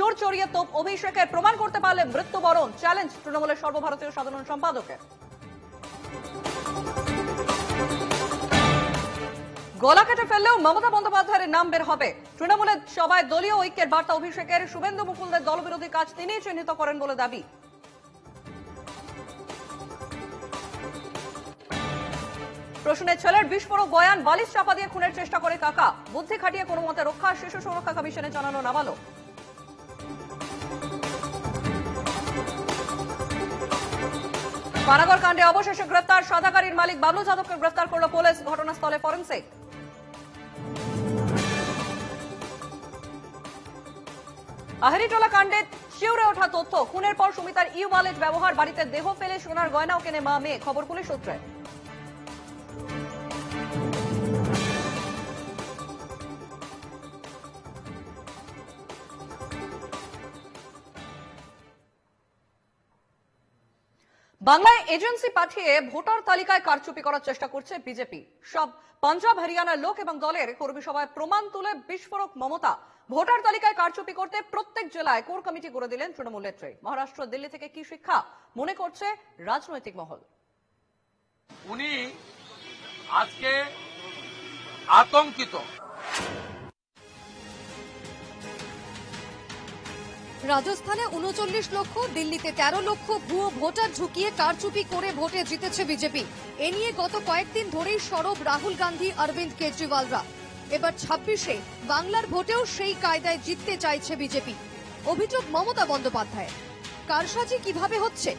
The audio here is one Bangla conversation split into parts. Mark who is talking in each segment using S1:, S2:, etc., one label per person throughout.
S1: সুর চড়িয়ে তোপ অভিষেকের প্রমাণ করতে পারলে মৃত্যুবরণ। চ্যালেঞ্জ তৃণমূলের সর্বভারতীয় সাধারণ সম্পাদকের। গলা কেটে ফেললেও মমতা বন্দ্যোপাধ্যায়ের নাম বের হবে। তৃণমূলের সবাই দলীয় ঐক্যের বার্তা অভিষেকের শুভেন্দু মুকুলদের দলবিরোধী কাজ তিনিই চিহ্নিত করেন বলে দাবি। প্রশ্নে ছেলের বিস্ফোরক বয়ান, বালিশ চাপা দিয়ে খুনের চেষ্টা করে কাকা। বুদ্ধি খাটিয়ে কোনো মতে রক্ষা, শিশু সুরক্ষা কমিশনে জানানো নাবালক। পানাগড় কাণ্ডে অবশেষে গ্রেফতার সাধাকারীর মালিক বাবলু যাদবকে গ্রেফতার করল পুলিশ ঘটনাস্থলে ফরেন্সিক। আহেরিটোলা কাণ্ডে শিউরে ওঠা তথ্য, খুনের পর সুমিতার ইউ ওয়ালেট ব্যবহার, বাড়িতে দেহ ফেলে সোনার গয়নাও কেনে মা মেয়ে খবর পুলিশ সূত্রে। বাংলায় এজেন্সি পাঠিয়ে ভোটার তালিকায় কারচুপি করার চেষ্টা করছে বিজেপি। সব পাঞ্জাব হরিয়ানার লোক এবং দলের কর্মী সভায় প্রমাণ তুলে বিস্ফোরক মমতা। ভোটার তালিকায় কারচুপি করতে প্রত্যেক জেলায় কোর কমিটি করে দিলেন তৃণমূল নেত্রী। মহারাষ্ট্র, দিল্লি থেকে কি শিক্ষা? মনে করছে রাজনৈতিক মহল।
S2: উনি আজকে আতঙ্কিত।
S3: রাজস্থানে উনচল্লিশ লক্ষ, দিল্লিতে তেরো লক্ষ, ভুয়ো ভোটার ঢুকিয়ে কারচুপি করে ভোটে জিতেছে বিজেপি। এ নিয়ে গত কয়েকদিন ধরেই সরব রাহুল গান্ধী, অরবিন্দ কেজরিওয়ালরা। এবার ছাব্বিশে বাংলার ভোটেও সেই কায়দায় জিততে চাইছে বিজেপি। অভিযোগ মমতা বন্দ্যোপাধ্যায় কারসাজি কীভাবে হচ্ছে?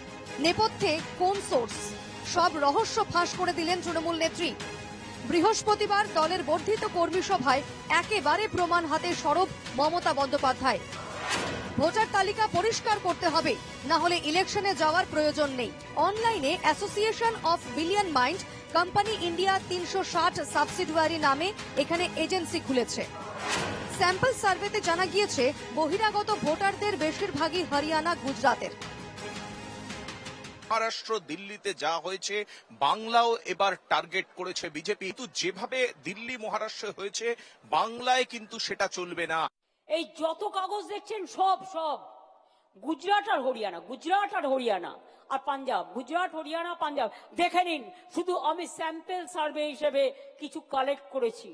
S3: নেপথ্যে কোন সোর্স? সব রহস্য ফাঁস করে দিলেন তৃণমূল নেত্রী। বৃহস্পতিবার দলের বর্ধিত কর্মী সভায় একেবারে প্রমাণ হাতে সরব মমতা বন্দ্যোপাধ্যায়। ভোটার তালিকা পরিষ্কার করতে হবে। না হলে ইলেকশনে যাওয়ার প্রয়োজন নেই। অনলাইনে association of billion mind company India তিনশো ষাট সাবসিডিয়ারি নামে এখানে এজেন্সি খুলেছে। স্যাম্পল সার্ভেতে জানা গিয়েছে, বহিরাগত ভোটারদের বেশিরভাগই হরিয়ানা গুজরাতের
S4: মহারাষ্ট্র, দিল্লিতে যা হয়েছে, বাংলাও এবার টার্গেট করেছে বিজেপি। কিন্তু যেভাবে দিল্লি, মহারাষ্ট্রে হয়েছে, বাংলায় কিন্তু সেটা চলবে না।
S5: এই যত কাগজ দেখছেন, সব সব। গুজরাট আর হরিয়ানা, গুজরাট আর হরিয়ানা আর পাঞ্জাব, গুজরাট, হরিয়ানা, পাঞ্জাব। দেখে নিন, শুধু আমি স্যাম্পেল সার্ভে হিসেবে কিছু কালেক্ট করেছি।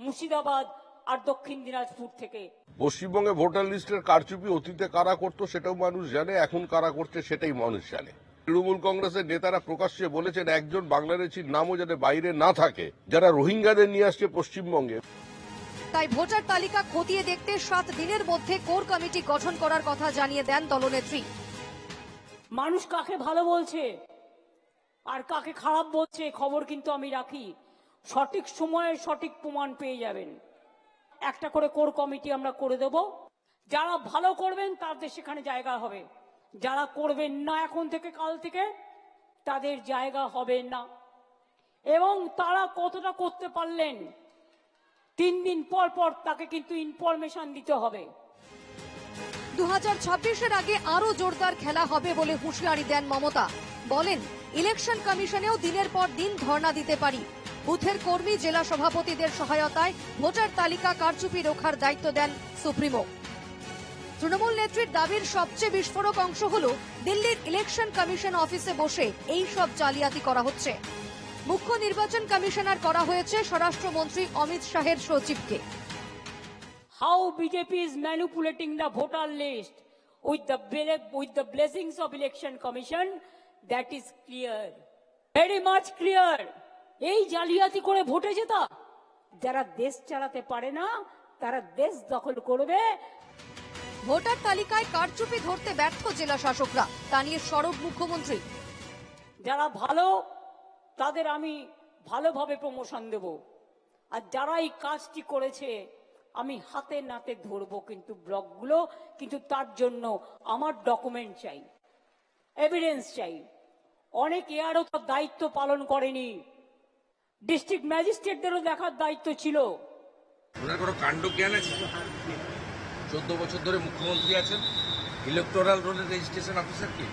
S5: মুর্শিদাবাদ আর দক্ষিণ দিনাজপুর থেকে।
S6: পশ্চিমবঙ্গে ভোটার লিস্টের কারচুপি অতীতে কারা করতো সেটাও মানুষ জানে, এখন কারা করছে সেটাই মানুষ জানে। তৃণমূল কংগ্রেসের নেতারা প্রকাশ্যে বলেছেন, একজন বাংলাদেশির নামও যাতে বাইরে না থাকে। যারা রোহিঙ্গাদের নিয়ে আসছে পশ্চিমবঙ্গে।
S3: তাই ভোটার তালিকা খতিয়ে দেখতে সাত দিনের মধ্যে কোর কমিটি গঠন করার কথা জানিয়ে দেন দলনেত্রী।
S5: মানুষ কাকে ভালো বলছে আর কাকে খারাপ বলছে খবর কিন্তু আমি রাখি। সঠিক সময়ে সঠিক প্রমাণ পেয়ে যাবেন। একটা করে কোর কমিটি আমরা করে দেব। যারা ভালো করবেন তাদের সেখানে জায়গা হবে। যারা করবেন না এখন থেকে, কাল থেকে তাদের জায়গা হবে না। এবং তারা কতটা করতে পারলেন তিন দিন পর পর তাকে কিন্তু ইনফরমেশন দিতে হবে।
S3: দু হাজার আগে আরও জোরদার খেলা হবে বলে হুঁশিয়ারি দেন মমতা। বলেন ইলেকশন কমিশনেও দিনের পর দিন ধর্ণা দিতে পারি। বুথের কর্মী, জেলা সভাপতিদের সহায়তায় ভোটার তালিকা কারচুপি রোখার দায়িত্ব দেন সুপ্রিমো। তৃণমূল নেত্রীর দাবির সবচেয়ে বিস্ফোরক অংশ হল দিল্লির ইলেকশন কমিশন অফিসে বসে এই সব জালিয়াতি করা হচ্ছে। মুখ্য নির্বাচন কমিশনার করা হয়েছে স্বরাষ্ট্রমন্ত্রী অমিত শাহের সচিবকে।
S5: How BJP is manipulating the voter list with ble- with the blessings of election commission? That is clear. Very much clear. এই জালিয়াতি করে ভোটে জেতা। যারা দেশ চালাতে পারে না তারা দেশ দখল করবে।
S3: ভোটার তালিকায় কারচুপি ধরতে ব্যর্থ জেলা শাসকরা। তা নিয়ে সরব মুখ্যমন্ত্রী।
S5: যারা ভালো তাদের আমি ভালোভাবে প্রমোশন দেব। আর যারা এই কাজটি করেছে, আমি হাতে নাতে ধরবো কিন্তু ব্লকগুলো কিন্তু তার জন্য আমার ডকুমেন্ট চাই এভিডেন্স চাই। অনেক এয়ারও তার দায়িত্ব পালন করেনি। ডিস্ট্রিক্ট ম্যাজিস্ট্রেটদেরও দেখার দায়িত্ব ছিল।
S2: ওনার কোনো চোদ্দ বছর ধরে মুখ্যমন্ত্রী আছেন ইলেকটোরাল রোলের রেজিস্ট্রেশন অফিসার কে?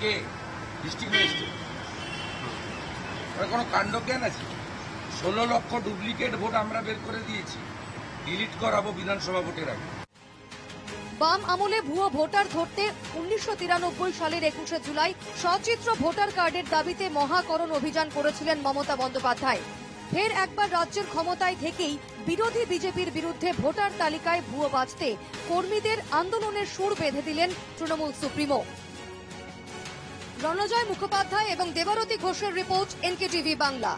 S2: কে? ডিস্ট্রিক্ট ম্যাজিস্ট্রেট কোনো কাণ্ড জ্ঞান আছে? ষোলো লক্ষ ডুপ্লিকেট ভোট আমরা বের করে দিয়েছি। ডিলিট করাবো বিধানসভা ভোটের আগে।
S3: বাম আমলে ভুয়ো ভোটার ধরতে উনিশশো তিরানব্বই সালের একুশে জুলাই সচিত্র ভোটার কার্ডের দাবিতে মহাকরণ অভিযান করেছিলেন মমতা বন্দ্যোপাধ্যায়। ফের একবার রাজ্যের ক্ষমতায় থেকেই বিরোধী বিজেপির বিরুদ্ধে ভোটার তালিকায় ভুয়ো বাঁচতে কর্মীদের আন্দোলনের সুর বেঁধে দিলেন তৃণমূল সুপ্রিমো। রণজয় মুখোপাধ্যায় এবং দেবারতী ঘোষের রিপোর্ট এনকেটিভি বাংলা।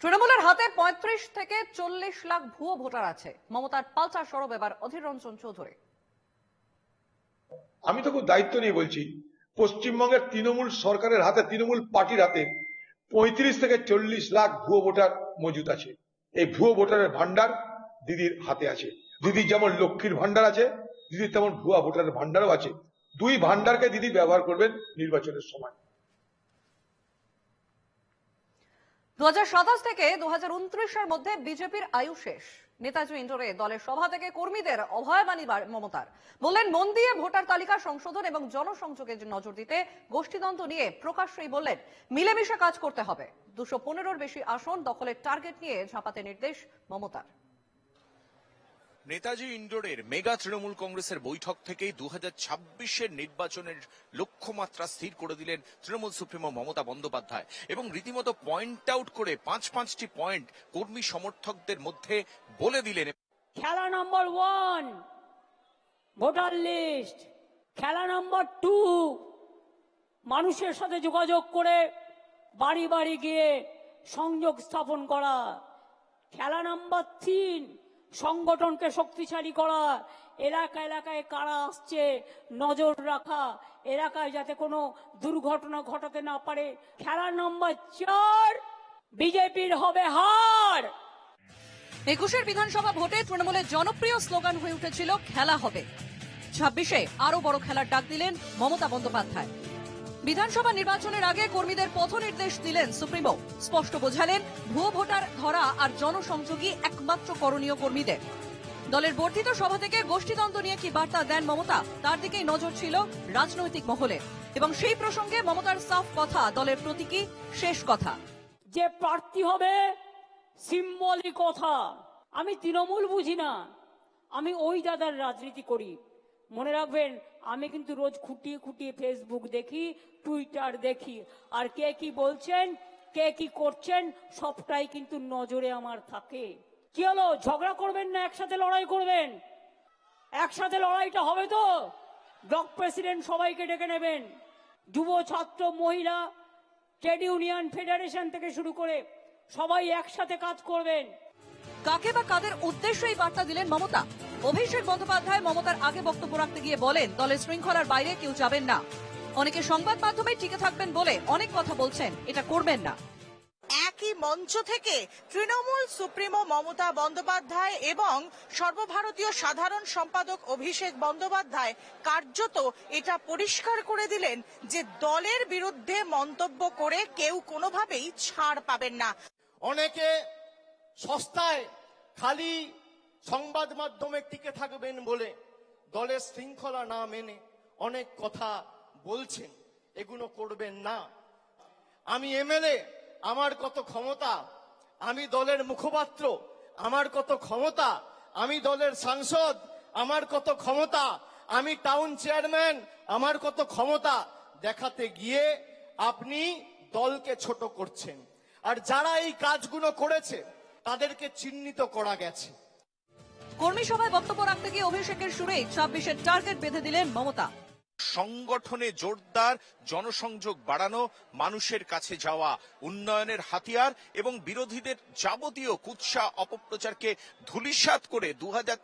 S1: তৃণমূলের হাতে পঁয়ত্রিশ থেকে চল্লিশ লাখ ভুয়ো ভোটার আছে। মমতার পাল্টা সরব এবার অধীর রঞ্জন চৌধুরী।
S7: আমি তো খুব দায়িত্ব নিয়ে বলছি পশ্চিমবঙ্গের তৃণমূল সরকারের হাতে তৃণমূল পার্টির হাতে পঁয়ত্রিশ থেকে চল্লিশ লাখ ভুয়ো ভোটার মজুদ আছে। এই ভুয়ো ভোটারের ভান্ডার দিদির হাতে আছে। দিদির যেমন লক্ষ্মীর ভান্ডার আছে, দিদির তেমন ভুয়া ভোটারের ভান্ডারও আছে। দুই ভান্ডারকে দিদি ব্যবহার করবেন নির্বাচনের সময়।
S1: দু থেকে দু এর মধ্যে বিজেপির আয়ু শেষ। নেতাজি ইন্ডোরে দলের সভা থেকে কর্মীদের অভয়বাণী মমতার। বললেন, মন দিয়ে ভোটার তালিকা সংশোধন এবং জনসংযোগে নজর দিতে গোষ্ঠীদ্বন্দ্ব নিয়ে প্রকাশ্যেই বললেন, মিলেমিশে কাজ করতে হবে। দুশো পনেরোর বেশি আসন দখলের টার্গেট নিয়ে ঝাঁপাতে নির্দেশ মমতার।
S4: নেতাজি ইন্ডোরের মেগা তৃণমূল কংগ্রেসের বৈঠক থেকেই দু হাজার নির্বাচনের লক্ষ্যমাত্রা স্থির করে দিলেন তৃণমূল সুপ্রিমো মমতা বন্দ্যোপাধ্যায় এবং রীতিমতো পয়েন্ট আউট করে পাঁচ পাঁচটি পয়েন্ট কর্মী সমর্থকদের মধ্যে বলে দিলেন।
S5: খেলা নম্বর ওয়ান ভোটার লিস্ট খেলা নম্বর টু মানুষের সাথে যোগাযোগ করে বাড়ি বাড়ি গিয়ে সংযোগ স্থাপন করা। খেলা নাম্বার তিন সংগঠনকে শক্তিশালী করা এলাকা এলাকায় কারা আসছে, নজর রাখা। এলাকায় যাতে কোনো দুর্ঘটনা ঘটাতে না পারে। খেলা নম্বর চার, বিজেপির হবে হার।
S1: একুশের বিধানসভা ভোটে তৃণমূলের জনপ্রিয় স্লোগান হয়ে উঠেছিল, খেলা হবে। ছাব্বিশে আরও বড় খেলার ডাক দিলেন মমতা বন্দ্যোপাধ্যায়। বিধানসভা নির্বাচনের আগে কর্মীদের পথ নির্দেশ দিলেন সুপ্রিমো। স্পষ্ট বোঝালেন, ভুয়ো ভোটার ধরা আর জনসংযোগী একমাত্র করণীয় কর্মীদের। দলের বর্ধিত সভা থেকে গোষ্ঠীদ্বন্দ্ব নিয়ে কি বার্তা দেন মমতা, তার দিকেই নজর ছিল রাজনৈতিক মহলে। এবং সেই প্রসঙ্গে মমতার সাফ কথা, দলের প্রতীকী শেষ কথা।
S5: যে প্রার্থী হবে সিম্বলিক কথা। আমি তৃণমূল বুঝি না। আমি ওই দাদার রাজনীতি করি। মনে রাখবেন আমি কিন্তু রোজ খুঁটিয়ে খুঁটিয়ে ফেসবুক দেখি টুইটার দেখি। আর কে কি বলছেন, কে কি করছেন, সবটাই কিন্তু নজরে আমার থাকে। কি হলো, ঝগড়া করবেন না, একসাথে লড়াই করবেন? একসাথে লড়াইটা হবে তো? ব্লক প্রেসিডেন্ট সবাইকে ডেকে নেবেন। যুব, ছাত্র, মহিলা, ট্রেড ইউনিয়ন, ফেডারেশন থেকে শুরু করে সবাই একসাথে কাজ করবেন।
S1: কাকে বা কাদের উদ্দেশ্যে এই বার্তা দিলেন মমতা? অভিষেক বন্দ্যোপাধ্যায় মমতার আগে বক্তব্য রাখতে গিয়ে বলেন দলের শৃঙ্খলার বাইরে কেউ যাবেন না। অনেকে সংবাদ মাধ্যমে টিকে থাকবেন বলে অনেক কথা বলছেন এটা করবেন না।
S8: একই মঞ্চ থেকে তৃণমূল সুপ্রিমো মমতা বন্দ্যোপাধ্যায় এবং সর্বভারতীয় সাধারণ সম্পাদক অভিষেক বন্দ্যোপাধ্যায় কার্যত এটা পরিষ্কার করে দিলেন যে দলের বিরুদ্ধে মন্তব্য করে কেউ কোনোভাবেই ছাড় পাবেন না।
S9: অনেকে সস্তায় খালি সংবাদ মাধ্যমে টিকে থাকবেন বলে দলের শৃঙ্খলা না মেনে অনেক কথা বলছেন। এগুলো করবেন না। আমি এমএলএ, আমার কত ক্ষমতা, আমি দলের মুখপাত্র, আমার কত ক্ষমতা, আমি দলের সাংসদ, আমার কত ক্ষমতা, আমি টাউন চেয়ারম্যান, আমার কত ক্ষমতা দেখাতে গিয়ে আপনি দলকে ছোট করছেন। আর যারা এই কাজগুলো করেছে, তাদেরকে চিহ্নিত করা গেছে।
S1: কর্মী সভায় বক্তব্য রাখতে গিয়ে অভিষেকের সুরে ছাব্বিশের টার্গেট বেঁধে দিলেন মমতা।
S4: সংগঠনে জোরদার জনসংযোগ বাড়ানো মানুষের কাছে যাওয়া উন্নয়নের হাতিয়ার এবং বিরোধীদের যাবতীয় কুৎসা অপপ্রচারকে ধূলিসাৎ করে দু হাজার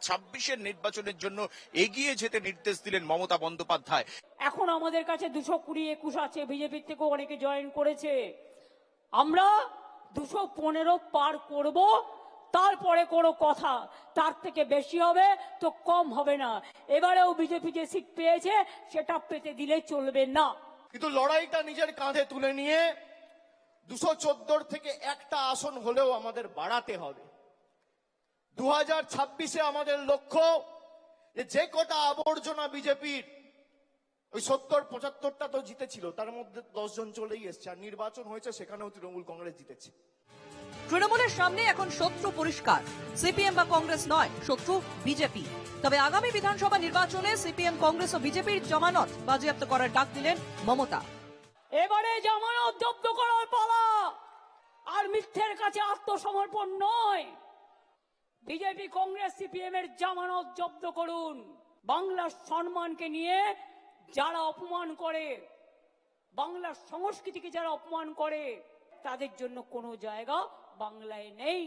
S4: নির্বাচনের জন্য এগিয়ে যেতে নির্দেশ দিলেন মমতা বন্দ্যোপাধ্যায়।
S5: এখন আমাদের কাছে দুশো কুড়ি একুশ আছে বিজেপির থেকেও অনেকে জয়েন করেছে। আমরা দুশো পনেরো পার করব তারপরে কোনো কথা। তার থেকে বেশি হবে, তো কম হবে না। এবারেও বিজেপি যে সিট পেয়েছে, সেটা পেতে দিলে চলবে না।
S9: কিন্তু লড়াইটা নিজের কাঁধে তুলে নিয়ে দুশো চোদ্দোর থেকে একটা আসন হলেও আমাদের বাড়াতে হবে। দু হাজার ছাব্বিশে আমাদের লক্ষ্য যে যে কটা আবর্জনা বিজেপির, ওই সত্তর, পঁচাত্তরটা তো জিতেছিল, তার মধ্যে দশজন চলেই এসছে, আর নির্বাচন হয়েছে সেখানেও তৃণমূল কংগ্রেস জিতেছে।
S1: তৃণমূলের সামনে এখন শত্রু পরিষ্কার। সিপিএম বা কংগ্রেস নয়, শত্রু বিজেপি। তবে আগামী বিধানসভা নির্বাচনে সিপিএম, কংগ্রেস ও বিজেপির জমানত বাজেয়াপ্ত করার ডাক দিলেন মমতা।
S5: এবারে জামানত জব্দ করার পালা। আর মিথ্যের কাছে আত্মসমর্পণ নয়। বিজেপি, কংগ্রেস, সিপিএম এর জামানত জব্দ করুন। বাংলার সম্মানকে নিয়ে যারা অপমান করে, বাংলার সংস্কৃতিকে যারা অপমান করে, তাদের জন্য কোনো জায়গা বাংলায় নেই।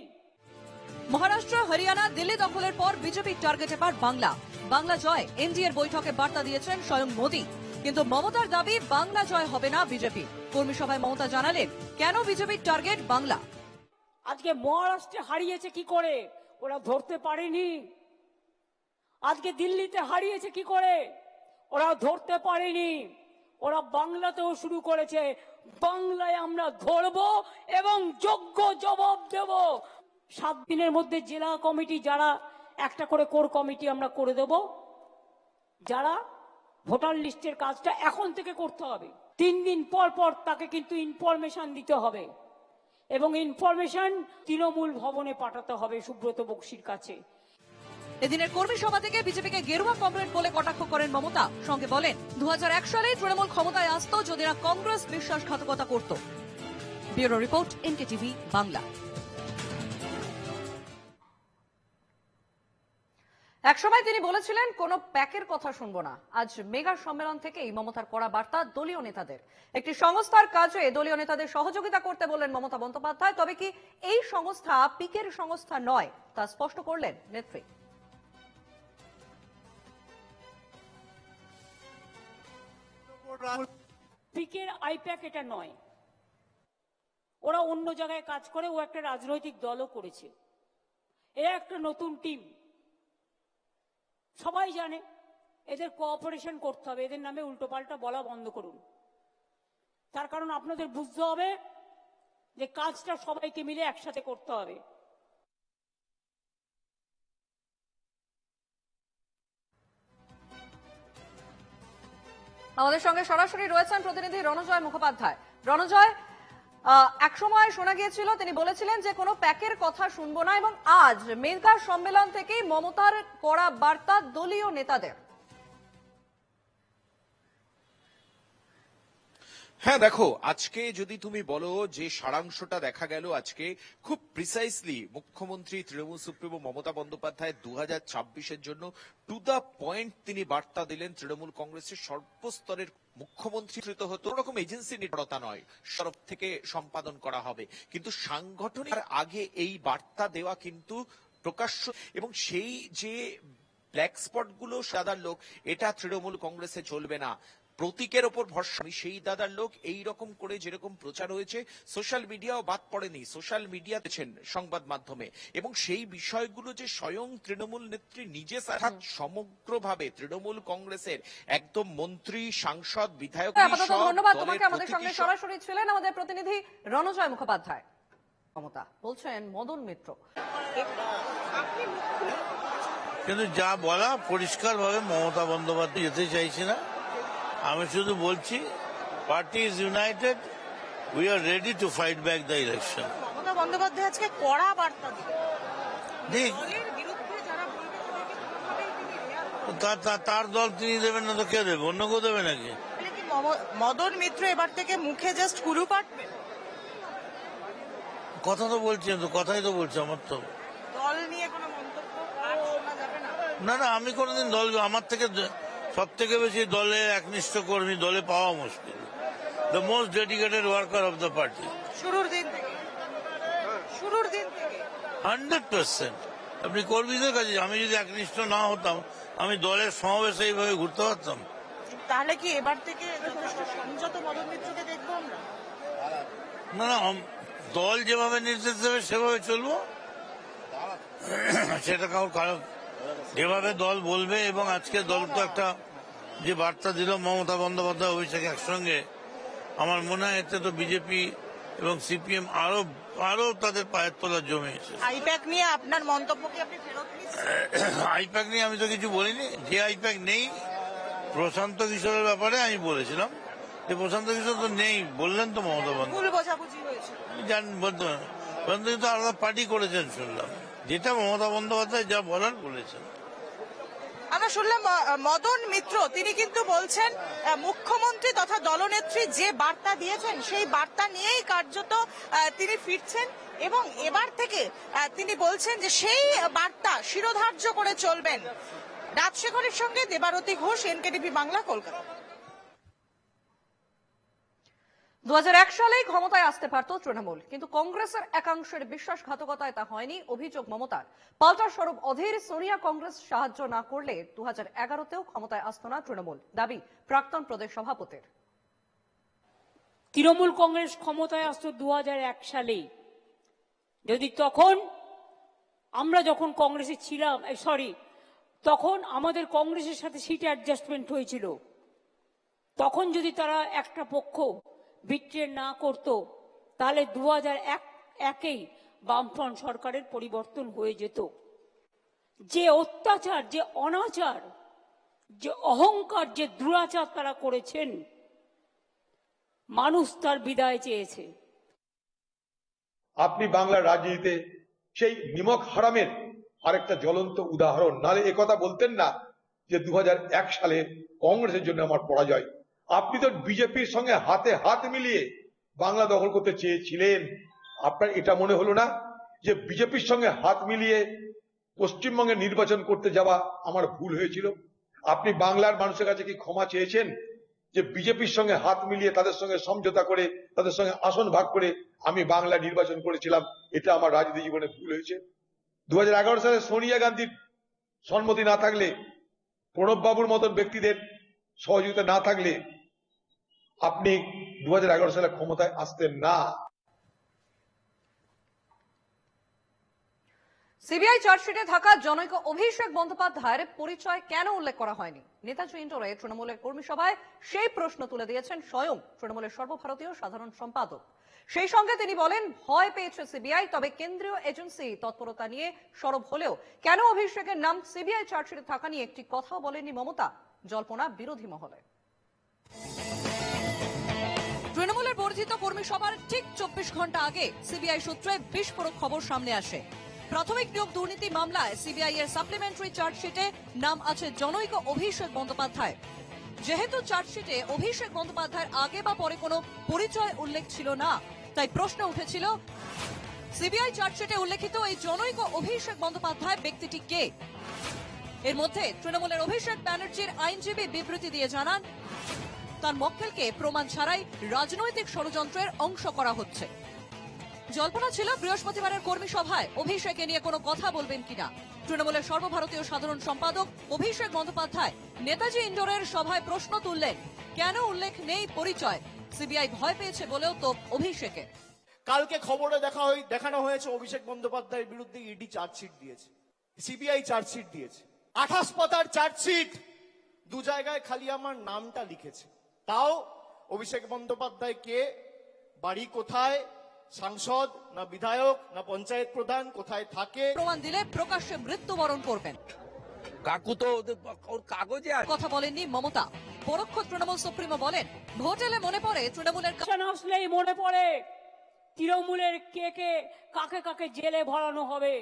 S1: মহারাষ্ট্র হরিয়ানা দিল্লি দখলের পর বিজেপির টার্গেট এবার বাংলা। বাংলা জয় এনডিএর বৈঠকে বার্তা দিয়েছেন স্বয়ং মোদী। কিন্তু মমতার দাবি বাংলা জয় হবে না বিজেপি। কর্মী সভায় মমতা জানালেন কেন বিজেপির টার্গেট বাংলা?
S5: আজকে মহারাষ্ট্রে হারিয়েছে কি করে? ওরা ধরতে পারেনি। আজকে দিল্লিতে হারিয়েছে কি করে? ওরা ধরতে পারেনি। ওরা বাংলাতেও শুরু করেছে। বাংলায় আমরা ধরব এবং যোগ্য জবাব দেব। সাত দিনের মধ্যে জেলা কমিটি যারা, একটা করে কোর কমিটি আমরা করে দেব। যারা ভোটার লিস্টের কাজটা এখন থেকে করতে হবে। তিন দিন পর পর তাকে কিন্তু ইনফরমেশন দিতে হবে। এবং ইনফরমেশন তৃণমূল ভবনে পাঠাতে হবে সুব্রত বক্সির কাছে।
S1: এদিনের কর্মী সভা থেকে বিজেপিকে গেরুয়া কমরেড বলে কটাক্ষ করেন মমতা। সঙ্গে বলেন দু সালে তৃণমূল ক্ষমতায় আসতো যদি না কংগ্রেস বিশ্বাসঘাতকতা করত। Bureau report N K TV Bangla. একসময় তিনি বলেছিলেন, কোন প্যাকের কথা শুনব না। আজ মেগা সম্মেলন থেকেই মমতার কড়া বার্তা দলীয় নেতাদের। একটি সংস্থার কাজে দলীয় নেতাদের সহযোগিতা করতে বললেন মমতা বন্দ্যোপাধ্যায়, তবে কি এই সংস্থা পিকের সংস্থা নয়, তা স্পষ্ট করলেন নেত্রী।
S5: পিকের আইপ্যাক এটা নয়। ওরা অন্য জায়গায় কাজ করে, ও একটা রাজনৈতিক দলও করেছে। এ একটা নতুন টিম। সবাই জানে, এদের কোঅপারেশন করতে হবে, এদের নামে উল্টোপাল্টা বলা বন্ধ করুন। তার কারণ আপনাদের বুঝতে হবে যে কাজটা সবাইকে মিলে একসাথে করতে হবে।
S1: আমাদের সঙ্গে সরাসরি রয়েছেন প্রতিনিধি রণজয় মুখোপাধ্যায়। রণজয় এক সময় শোনা গিয়েছিল, তিনি বলেছিলেন যে কোনো প্যাকের কথা শুনব না এবং আজ মেগা সম্মেলন থেকেই মমতার করা বার্তা দলীয় নেতাদের।
S4: হ্যাঁ দেখো, আজকে যদি তুমি বলো যে সারাংশটা দেখা গেল আজকে, খুব প্রিসাইসলি মুখ্যমন্ত্রী তৃণমূল সুপ্রিমো মমতা বন্দ্যোপাধ্যায় দু হাজার জন্য টু দ্য পয়েন্ট তিনি বার্তা দিলেন তৃণমূল কংগ্রেসের সর্বস্তরের মুখ্যমন্ত্রী তো হতো। এজেন্সি নির্ভরতা নয় তরফ থেকে সম্পাদন করা হবে। কিন্তু সাংগঠনিক আগে এই বার্তা দেওয়া কিন্তু প্রকাশ্য এবং সেই যে ব্ল্যাক স্পটগুলো সাদার লোক, এটা তৃণমূল কংগ্রেসে চলবে না। প্রতীকের ওপর ভরসা। সেই দাদার লোক এই রকম করে যেরকম প্রচার হয়েছে সোশ্যাল মিডিয়াও বাদ পড়েনি। সোশ্যাল মিডিয়া দিচ্ছেন সংবাদ মাধ্যমে। এবং সেই বিষয়গুলো যে স্বয়ং তৃণমূল নেত্রী নিজে অর্থাৎ সমগ্রভাবে তৃণমূল কংগ্রেসের একদম মন্ত্রী সাংসদ বিধায়ক
S1: ধন্যবাদ তোমাকে। আমাদের সঙ্গে সরাসরি ছিলেন আমাদের প্রতিনিধি রণজয় মুখোপাধ্যায়। মমতা বলছেন মদন মিত্র।
S10: কিন্তু যা বলা পরিষ্কারভাবে মমতা বন্দ্যোপাধ্যায় যেতে চাইছি না। আমি শুধু বলছি party is united we are ready to fight back the election
S8: Mamata Bandyopadhyay আজকে কড়া বার্তা দিলেন।
S10: তার দল তিনি দেবেন না তো কে দেবে? অন্য কেউ দেবে নাকি?
S8: মদন মিত্র এবার থেকে মুখে জাস্ট কুলু পাঠবেন
S10: কথা তো বলছি তো কথাই তো বলছি আমার তো।
S8: দল নিয়ে কোনো মন্তব্য না।
S10: না আমি কোনোদিন দল আমার থেকে সব থেকে বেশি দলে একনিষ্ঠ কর্মী দলে পাওয়া মুশকিল। The most dedicated worker of the party
S8: শুরুর দিন থেকে। শুরুর দিন থেকে।
S10: Hundred percent. আপনি কর্মীদের কাছে আমি যদি একনিষ্ঠ না হতাম আমি দলের সমাবেশে এইভাবে ঘুরতে পারতাম।
S8: তাহলে কি এবার থেকে সংযত মদন মিত্রকে দেখব আমরা?
S10: না না দল যেভাবে নির্দেশ দেবে সেভাবে চলবো। সেটা কারও কারও যেভাবে দল বলবে এবং আজকে দল তো একটা যে বার্তা দিল মমতা বন্দ্যোপাধ্যায় অভিষেক একসঙ্গে আমার মনে হয় এতে তো বিজেপি এবং সিপিএম আরও আরও তাদের পায়ের তলা জমেছে
S8: আইপ্যাক নিয়ে আপনার মন্তব্য কি আপনি ফেরত
S10: আইপ্যাক নিয়ে আমি তো কিছু বলিনি। যে আইপ্যাক নেই প্রশান্ত কিশোরের ব্যাপারে আমি বলেছিলাম। যে প্রশান্ত কিশোর তো নেই বললেন তো মমতা বন্দ্যোপাধ্যায়। জান বলতো ওখান থেকে তো আলাদা পার্টি করেছেন শুনলাম। যেটা মমতা বন্দ্যোপাধ্যায় যা বলার বলেছেন।
S8: আমরা শুনলাম মদন মিত্র, তিনি কিন্তু বলছেন মুখ্যমন্ত্রী তথা দলনেত্রী যে বার্তা দিয়েছেন, সেই বার্তা নিয়েই কার্যত তিনি ফিরছেন। এবং এবার থেকে তিনি বলছেন যে সেই বার্তা শিরোধার্য করে চলবেন। রাজশেখরের সঙ্গে দেবারতী ঘোষ, এনকেডিপি বাংলা, কলকাতা।
S1: দু সালেই ক্ষমতায় আসতে পারত তৃণমূল, কিন্তু কংগ্রেসের একাংশের বিশ্বাসঘাতকতায় তা হয়নি, অভিযোগ মমতার। স্বরূপ অধীর সোনিয়া কংগ্রেস সাহায্য না করলে দু হাজার এগারোতেও ক্ষমতায় আসত না তৃণমূল, দাবি প্রাক্তন প্রদেশ সভাপতির।
S5: তৃণমূল কংগ্রেস ক্ষমতায় আসতো দু সালে যদি তখন আমরা যখন কংগ্রেসে ছিলাম সরি তখন আমাদের কংগ্রেসের সাথে সিট অ্যাডজাস্টমেন্ট হয়েছিল। তখন যদি তারা একটা পক্ষ বিট্রে না করত তাহলে দু হাজার এক, একেই বামফ্রন্ট সরকারের পরিবর্তন হয়ে যেত। যে অত্যাচার, যে অনাচার, যে অহংকার, যে দুরাচার তারা করেছেন, মানুষ তার বিদায় চেয়েছে।
S7: আপনি বাংলার রাজনীতিতে সেই নিমক হারামের আরেকটা জ্বলন্ত উদাহরণ। নালে কথা বলতেন না যে দু হাজার এক সালে কংগ্রেসের জন্য আমার পরাজয়। আপনি তো বিজেপির সঙ্গে হাতে হাত মিলিয়ে বাংলা দখল করতে চেয়েছিলেন। আপনার এটা মনে হলো না যে বিজেপির সঙ্গে হাত মিলিয়ে পশ্চিমবঙ্গে নির্বাচন করতে যাওয়া আমার ভুল হয়েছিল? আপনি বাংলার মানুষের কাছে কি ক্ষমা চেয়েছেন যে বিজেপির সঙ্গে হাত মিলিয়ে তাদের সঙ্গে সমঝোতা করে, তাদের সঙ্গে আসন ভাগ করে আমি বাংলা নির্বাচন করেছিলাম? এটা আমার রাজনীতি জীবনে ভুল হয়েছে। দু হাজার এগারো সালে সোনিয়া গান্ধীর সম্মতি না থাকলে প্রণব বাবুর মতন ব্যক্তিদের সহযোগিতা না থাকলে আপনি দু সালে ক্ষমতায় আসতেন না।
S1: সিবিআই চার্জশিটে থাকা জনৈক অভিষেক বন্দ্যোপাধ্যায়ের পরিচয় কেন উল্লেখ করা হয়নি? নেতাজি ইন্ডোরে তৃণমূলের কর্মী সভায় সেই প্রশ্ন তুলে দিয়েছেন স্বয়ং তৃণমূলের সর্বভারতীয় সাধারণ সম্পাদক। সেই সঙ্গে তিনি বলেন, ভয় পেয়েছে সিবিআই, তবে কেন্দ্রীয় এজেন্সি তৎপরতা নিয়ে সরব হলেও কেন অভিষেকের নাম সিবিআই চার্জশিটে থাকা নিয়ে একটি কথাও বলেননি মমতা? জল্পনা বিরোধী মহলে। তৃণমূলের বর্ধিত কর্মী সভার ঠিক চব্বিশ ঘণ্টা আগে সিবিআই সূত্রে বিস্ফোরক খবর সামনে আসে। প্রাথমিক নিয়োগ দুর্নীতি মামলায় সিবিআই এর সাপ্লিমেন্টারি চার্জশিটে নাম আছে জনৈক অভিষেক বন্দ্যোপাধ্যায়। যেহেতু চার্জশিটে অভিষেক বন্দ্যোপাধ্যায়ের আগে বা পরে কোনো পরিচয় উল্লেখ ছিল না, তাই প্রশ্ন উঠেছিল, সিবিআই চার্জশিটে উল্লেখিত এই জনৈক অভিষেক বন্দ্যোপাধ্যায় ব্যক্তিটি কে? এর মধ্যে তৃণমূলের অভিষেক ব্যানার্জির আইনজীবী বিবৃতি দিয়ে জানান তার মক্কেলকে প্রমাণ ছাড়াই রাজনৈতিক ষড়যন্ত্রের অংশ করা হচ্ছে। জল্পনা ছিল বৃহস্পতিবারের কর্মী সভায় অভিষেকে নিয়ে কোনো কথা বলবেন কিনা। তৃণমূলের সর্বভারতীয় সাধারণ সম্পাদক অভিষেক বন্দ্যোপাধ্যায় নেতাজি ইন্ডোরের সভায় প্রশ্ন তুললেন, কেন উল্লেখ নেই পরিচয়? সিবিআই ভয় পেয়েছে বলেও তো অভিষেকের
S9: কালকে খবরে দেখা দেখানো হয়েছে অভিষেক বন্দ্যোপাধ্যায়ের বিরুদ্ধে ইডি চার্জশিট দিয়েছে। সিবিআই চার্জশিট দিয়েছে। আঠাশ পাতার চার্জশিট! দু জায়গায় খালি আমার নামটা লিখেছে। তাও অভিষেক বন্দ্যোপাধ্যায় কে? বাড়ি কোথায়? সাংসদ না বিধায়ক না পঞ্চায়েত প্রধান কোথায় থাকে?
S1: প্রমাণ দিলে প্রকাশ্যে মৃত্যুবরণ করবেন।
S2: কাকু তো ওর কাগজে
S1: কথা বলেননি মমতা। পরোক্ষ তৃণমূল সুপ্রিমো বলেন ভোট এলে মনে পড়ে তৃণমূলের
S5: আসলেই মনে পড়ে তৃণমূলের কে কে কাকে কাকে জেলে ভরানো হবে।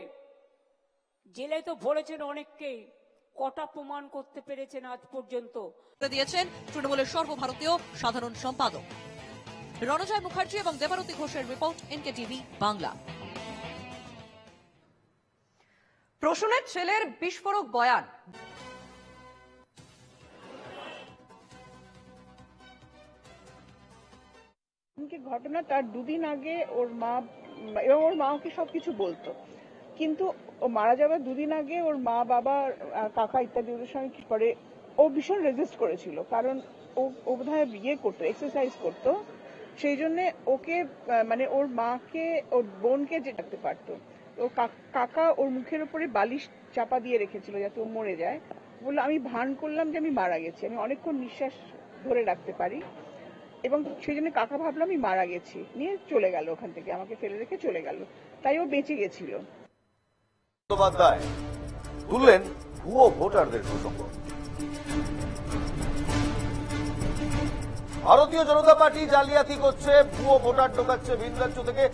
S5: জেলে তো ভরেছেন অনেককেই। কটা প্রমাণ করতে পেরেছেন আজ পর্যন্ত?
S1: দিয়েছেন তৃণমূলের সর্বভারতীয় সাধারণ সম্পাদক। রণজয় মুখার্জি এবং দেবারতী ঘোষের রিপোর্ট এনকে টিভি বাংলা। প্রসূনের ছেলের বিস্ফোরক বয়ান।
S11: ঘটনা তার দুদিন আগে ওর মা এবং ওর মা ওকে সবকিছু বলতো। কিন্তু ও মারা যাওয়ার দুদিন আগে ওর মা, বাবা কাকা ইত্যাদি ওদের সঙ্গে কি করে, ও ভীষণ রেজিস্ট করেছিল। কারণ ও ও বোধহয় বিয়ে করতো এক্সারসাইজ করতো। সেই জন্য ওকে মানে ওর মাকে, ওর বোনকে রাখতে পারতো। তো কাকা ওর মুখের উপরে বালিশ চাপা দিয়ে রেখেছিল যাতে ও মরে যায়। বলল, আমি ভান করলাম যে আমি মারা গেছি। আমি অনেকক্ষণ নিঃশ্বাস ধরে রাখতে পারি। এবং সেই জন্য কাকা ভাবলো, আমি মারা গেছি। নিয়ে চলে গেল ওখান থেকে, আমাকে ফেলে রেখে চলে গেল। তাই ও বেঁচে গেছিল।
S12: বন্দ্যোপাধ্যায় তুললেন ভুয়ো ভোটারদের প্রসঙ্গ ভারতীয় জনতা পার্টি জালিয়াতি করছে, ভুয়ো ভোটার ঢোকাচ্ছে ভিন রাজ্য থেকে।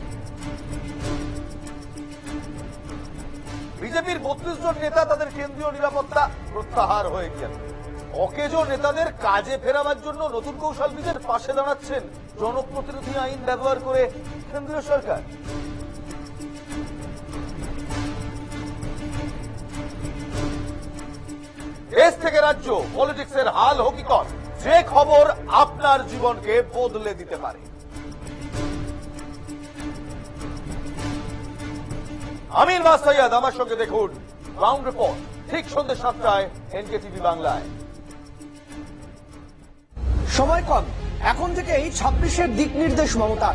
S12: বিজেপির বত্রিশ জন নেতা তাদের কেন্দ্রীয় নিরাপত্তা প্রত্যাহার হয়ে গেল। অকেজো নেতাদের কাজে ফেরাবার জন্য নতুন কৌশল বিজের পাশে দাঁড়াচ্ছেন জনপ্রতিনিধি আইন ব্যবহার করে কেন্দ্রীয় সরকার। দেশ থেকে রাজ্য, পলিটিক্সের হাল হকিকত, যে খবর আপনার জীবনকে বদলে দিতে পারে। আমির মাস সৈয়দ আমার সঙ্গে দেখুন গ্রাউন্ড রিপোর্ট ঠিক সন্ধ্যে সাতটায় এনকে টিভি বাংলায়।
S13: সময় কম, এখন থেকেই ছাব্বিশের দিক নির্দেশ মমতা।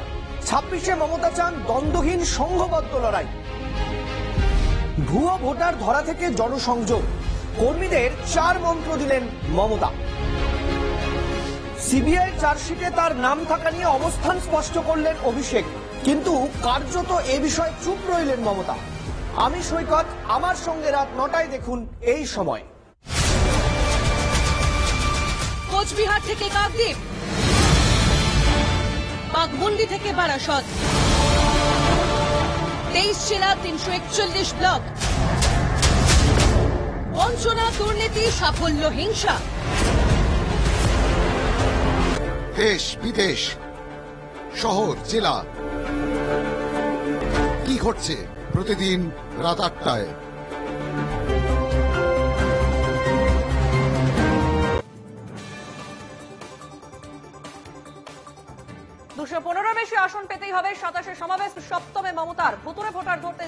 S13: ছাব্বিশে মমতা চান দ্বন্দ্বহীন সংঘবদ্ধ লড়াই। ভুয়ো ভোটার ধরা থেকে জনসংযোগ। কর্মীদের চার মন্ত্র দিলেন মমতা। সিবিআই চার্জশিটে তার নাম থাকা নিয়ে অবস্থান স্পষ্ট করলেন অভিষেক। কিন্তু কার্যত এ বিষয়ে চুপ রইলেন মমতা। আমি সৈকত, আমার সঙ্গে রাত নটায় দেখুন এই সময়।
S3: কোচবিহার থেকে কাকদ্বীপ। বাঘমুন্ডি থেকে বারাসত। তেইশ জেলা, তিনশো একচল্লিশ ব্লক। বঞ্চনা দুর্নীতি সাফল্য হিংসা।
S14: দেশ বিদেশ শহর জেলা। কি ঘটছে প্রতিদিন রাত আটটায়?
S1: দুশো পনেরো বেশি আসন পেতেই হবে সাতাশে সমাবেশ সপ্তমে মমতার। ভুতুরে ভোটার ধরতে